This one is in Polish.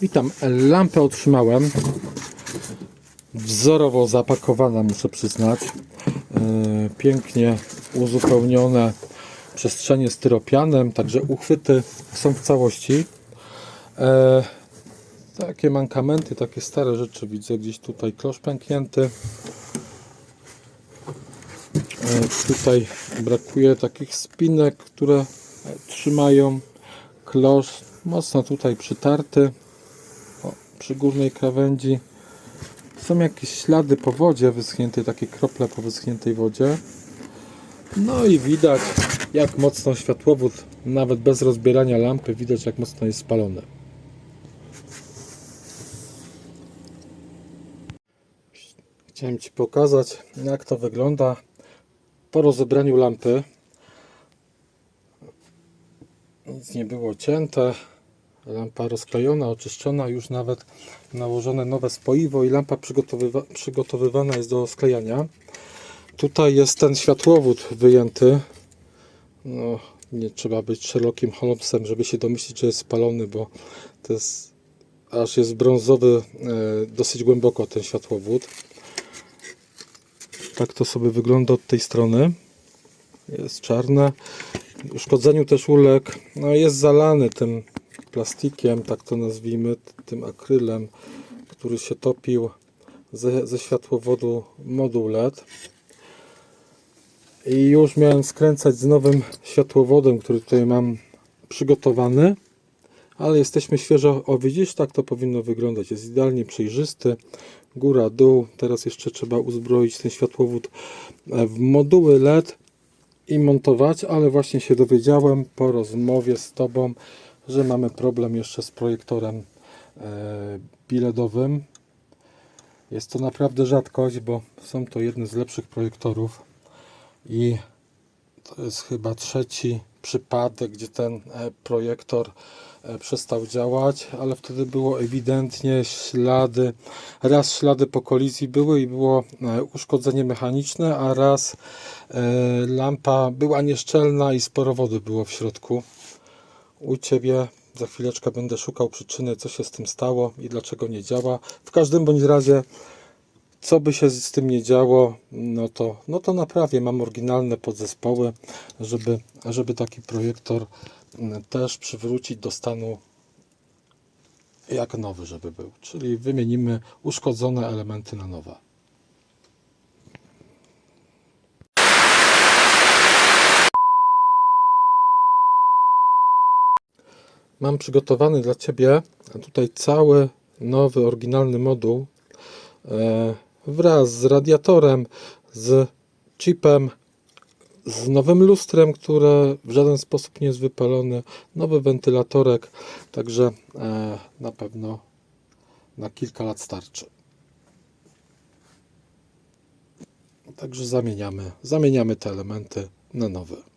Witam. Lampę otrzymałem. Wzorowo zapakowana, muszę przyznać. Yy, Pięknie uzupełnione przestrzenie styropianem, także uchwyty są w całości. E, Takie mankamenty, takie stare rzeczy widzę gdzieś tutaj klosz pęknięty. E, Tutaj brakuje takich spinek, które trzymają klosz mocno tutaj przytarty przy górnej krawędzi. Są jakieś ślady po wodzie wyschniętej, takie krople po wyschniętej wodzie. No i widać jak mocno światłowód, nawet bez rozbierania lampy, widać jak mocno jest spalony. Chciałem Ci pokazać jak to wygląda po rozebraniu lampy. Nic nie było cięte. Lampa rozklejona, oczyszczona, już nawet nałożone nowe spoiwo i lampa przygotowywa przygotowywana jest do sklejania. Tutaj jest ten światłowód wyjęty. No, nie trzeba być Sherlockiem Holmesem, żeby się domyślić, że jest spalony, bo to jest aż jest brązowy e, dosyć głęboko ten światłowód. Tak to sobie wygląda od tej strony. Jest czarne. Uszkodzeniu też uległ. No jest zalany tym plastikiem, tak to nazwijmy, tym akrylem, który się topił ze, ze światłowodu moduł LED. I już miałem skręcać z nowym światłowodem, który tutaj mam przygotowany. Ale jesteśmy świeżo, o widzisz, tak to powinno wyglądać. Jest idealnie przejrzysty, góra, dół. Teraz jeszcze trzeba uzbroić ten światłowód w moduły LED i montować, ale właśnie się dowiedziałem po rozmowie z Tobą, że mamy problem jeszcze z projektorem e, biledowym. Jest to naprawdę rzadkość, bo są to jedne z lepszych projektorów i to jest chyba trzeci przypadek, gdzie ten e, projektor e, przestał działać, ale wtedy było ewidentnie ślady, raz ślady po kolizji były i było uszkodzenie mechaniczne, a raz lampa była nieszczelna i sporo wody było w środku. U Ciebie za chwileczkę będę szukał przyczyny, co się z tym stało i dlaczego nie działa. W każdym bądź razie co by się z tym nie działo, no to, no to naprawię. Mam oryginalne podzespoły, żeby, żeby taki projektor mm, też przywrócić do stanu jak nowy, żeby był. Czyli wymienimy uszkodzone elementy na nowe. Mam przygotowany dla Ciebie tutaj cały nowy, oryginalny moduł e, wraz z radiatorem, z chipem, z nowym lustrem, które w żaden sposób nie jest wypalone, nowy wentylatorek, także e, na pewno na kilka lat starczy. Także zamieniamy, zamieniamy te elementy na nowe.